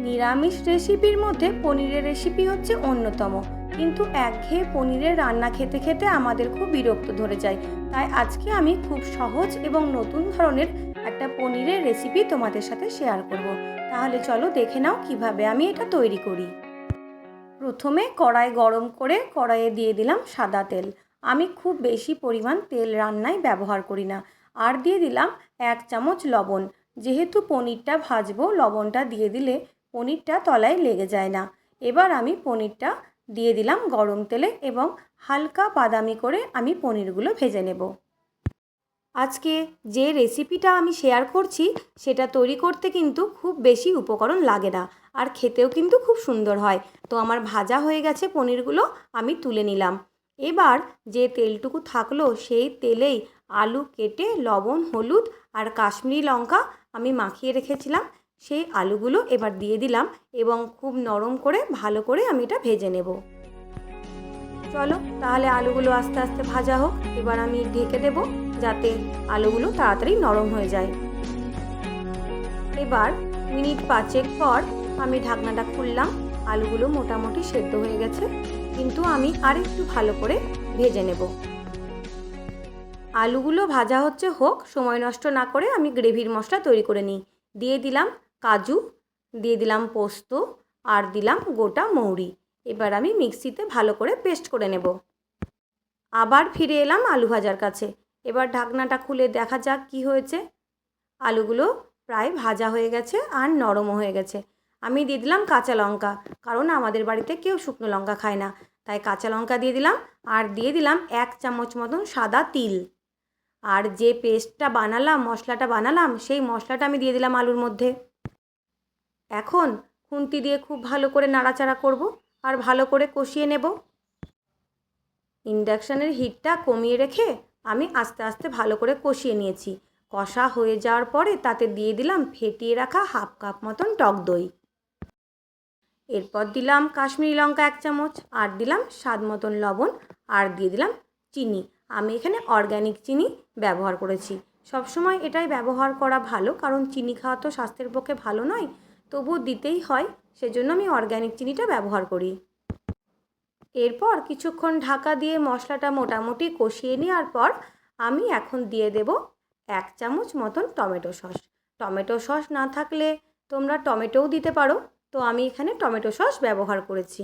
নিরামিষ রেসিপির মধ্যে পনিরের রেসিপি হচ্ছে অন্যতম। কিন্তু একঘেয়ে পনিরের রান্না খেতে খেতে আমাদের খুব বিরক্ত ধরে যায়। তাই আজকে আমি খুব সহজ এবং নতুন ধরনের একটা পনিরের রেসিপি তোমাদের সাথে শেয়ার করব। তাহলে চলো দেখে নাও কীভাবে আমি এটা তৈরি করি। প্রথমে কড়াই গরম করে কড়াইয়ে দিয়ে দিলাম সাদা তেল। আমি খুব বেশি পরিমাণ তেল রান্নায় ব্যবহার করি না। আর দিয়ে দিলাম এক চামচ লবণ। যেহেতু পনিরটা ভাজবো, লবণটা দিয়ে দিলে পনিরটা তলায় লেগে যায় না। এবার আমি পনিরটা দিয়ে দিলাম গরম তেলে এবং হালকা বাদামি করে আমি পনিরগুলো ভেজে নেব। আজকে যে রেসিপিটা আমি শেয়ার করছি, সেটা তৈরি করতে কিন্তু খুব বেশি উপকরণ লাগে না আর খেতেও কিন্তু খুব সুন্দর হয়। তো আমার ভাজা হয়ে গেছে পনিরগুলো আমি তুলে নিলাম। এবার যে তেলটুকু থাকল, সেই তেলেই আলু কেটে, লবণ, হলুদ আর কাশ্মীরি লঙ্কা আমি মাখিয়ে রেখেছিলাম। সেই আলুগুলো এবার দিয়ে দিলাম এবং খুব নরম করে ভালো করে আমি এটা ভেজে নেব। চলো তাহলে আলুগুলো আস্তে আস্তে ভাজা হোক। এবার আমি ঢেকে দেব যাতে আলুগুলো তাড়াতাড়ি নরম হয়ে যায়। এবার মিনিট পাঁচেক পর আমি ঢাকনাটা খুললাম। আলুগুলো মোটামুটি সেদ্ধ হয়ে গেছে। কিন্তু আমি আরেকটু ভালো করে ভেজে নেব। আলুগুলো ভাজা হচ্ছে হোক, সময় নষ্ট না করে আমি গ্রেভির মশলা তৈরি করে নিই। দিয়ে দিলাম কাজু, দিয়ে দিলাম পোস্ত আর দিলাম গোটা মৌরি। এবার আমি মিক্সিতে ভালো করে পেস্ট করে নেব। আবার ফিরে এলাম আলু ভাজার কাছে। এবার ঢাকনাটা খুলে দেখা যাক কি হয়েছে। আলুগুলো প্রায় ভাজা হয়ে গেছে আর নরমও হয়ে গেছে। আমি দিয়ে দিলাম কাঁচা লঙ্কা, কারণ আমাদের বাড়িতে কেউ শুকনো লঙ্কা খায় না। তাই কাঁচা লঙ্কা দিয়ে দিলাম আর দিয়ে দিলাম এক চামচ মতন সাদা তিল। আর যে পেস্টটা বানালাম, মশলাটা বানালাম, সেই মশলাটা আমি দিয়ে দিলাম আলুর মধ্যে। এখন খুন্তি দিয়ে খুব ভালো করে নাড়াচাড়া করব আর ভালো করে কষিয়ে নেব। ইন্ডাকশানের হিটটা কমিয়ে রেখে আমি আস্তে আস্তে ভালো করে কষিয়ে নিয়েছি। কষা হয়ে যাওয়ার পরে তাতে দিয়ে দিলাম ফেটিয়ে রাখা হাফ কাপ মতন টক দই। এরপর দিলাম কাশ্মীরি লঙ্কা এক চামচ, আর দিলাম স্বাদ মতন লবণ, আর দিয়ে দিলাম চিনি। আমি এখানে অর্গ্যানিক চিনি ব্যবহার করেছি। সবসময় এটাই ব্যবহার করা ভালো, কারণ চিনি খাওয়া তো স্বাস্থ্যের পক্ষে ভালো নয়। তবু দিতেই হয়, সেজন্য আমি অর্গ্যানিক চিনিটা ব্যবহার করি। এরপর কিছুক্ষণ ঢাকা দিয়ে মশলাটা মোটামুটি কষিয়ে নেওয়ার পর আমি এখন দিয়ে দেব এক চামচ মতন টমেটো সস। টমেটো সস না থাকলে তোমরা টমেটোও দিতে পারো। তো আমি এখানে টমেটো সস ব্যবহার করেছি।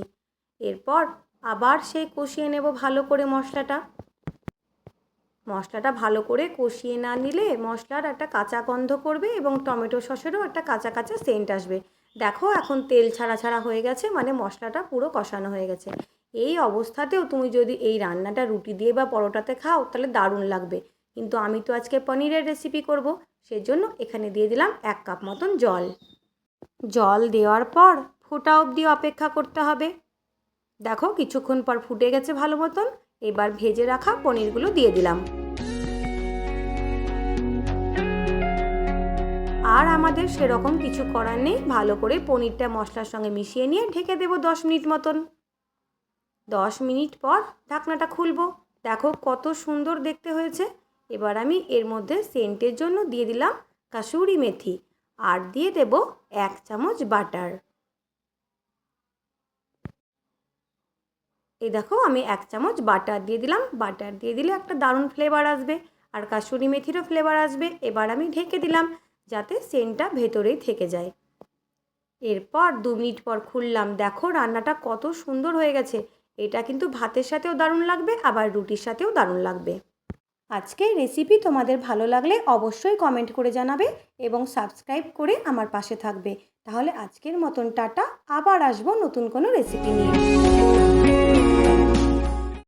এরপর আবার সেই কষিয়ে নেব ভালো করে মশলাটা। মশলাটা ভালো করে কষিয়ে না নিলে মশলার একটা কাঁচা গন্ধ করবে এবং টমেটো সসেরও একটা কাঁচা কাঁচা সেন্ট আসবে। দেখো, এখন তেল ছাড়া ছাড়া হয়ে গেছে মানে মশলাটা পুরো কষানো হয়ে গেছে। এই অবস্থাতেও তুমি যদি এই রান্নাটা রুটি দিয়ে বা পরোটাতে খাও, তাহলে দারুণ লাগবে। কিন্তু আমি তো আজকে পনিরের রেসিপি করব, সেজন্য এখানে দিয়ে দিলাম এক কাপ মতন জল। জল দেওয়ার পর ফোটা অবধি অপেক্ষা করতে হবে। দেখো, কিছুক্ষণ পর ফুটে গেছে ভালো মতন। এবার ভেজে রাখা পনিরগুলো দিয়ে দিলাম। আর আমাদের সেরকম কিছু করার নেই, ভালো করে পনিরটা মশলার সঙ্গে মিশিয়ে নিয়ে ঢেকে দেবো দশ মিনিট মতন। দশ মিনিট পর ঢাকনাটা খুলবো। দেখো কত সুন্দর দেখতে হয়েছে। এবার আমি এর মধ্যে সেন্টের জন্য দিয়ে দিলাম কাসুরি মেথি। আর দিয়ে দেব এক চামচ বাটার। এই দেখো আমি এক চামচ বাটার দিয়ে দিলাম। বাটার দিয়ে দিলে একটা দারুণ ফ্লেভার আসবে। আর কাসুরি মেথিরও ফ্লেভার আসবে। এবার আমি ঢেকে দিলাম যাতে সেন্টটা ভেতরেই থেকে যায়। এরপর দু মিনিট পর খুললাম। দেখো রান্নাটা কত সুন্দর হয়ে গেছে। এটা কিন্তু ভাতের সাথেও দারুণ লাগবে, আবার রুটির সাথেও দারুণ লাগবে। আজকের রেসিপি তোমাদের ভালো লাগলে অবশ্যই কমেন্ট করে জানাবে এবং সাবস্ক্রাইব করে আমার পাশে থাকবে। তাহলে আজকের মতন টাটা, আবার আসব নতুন কোনো রেসিপি নিয়ে।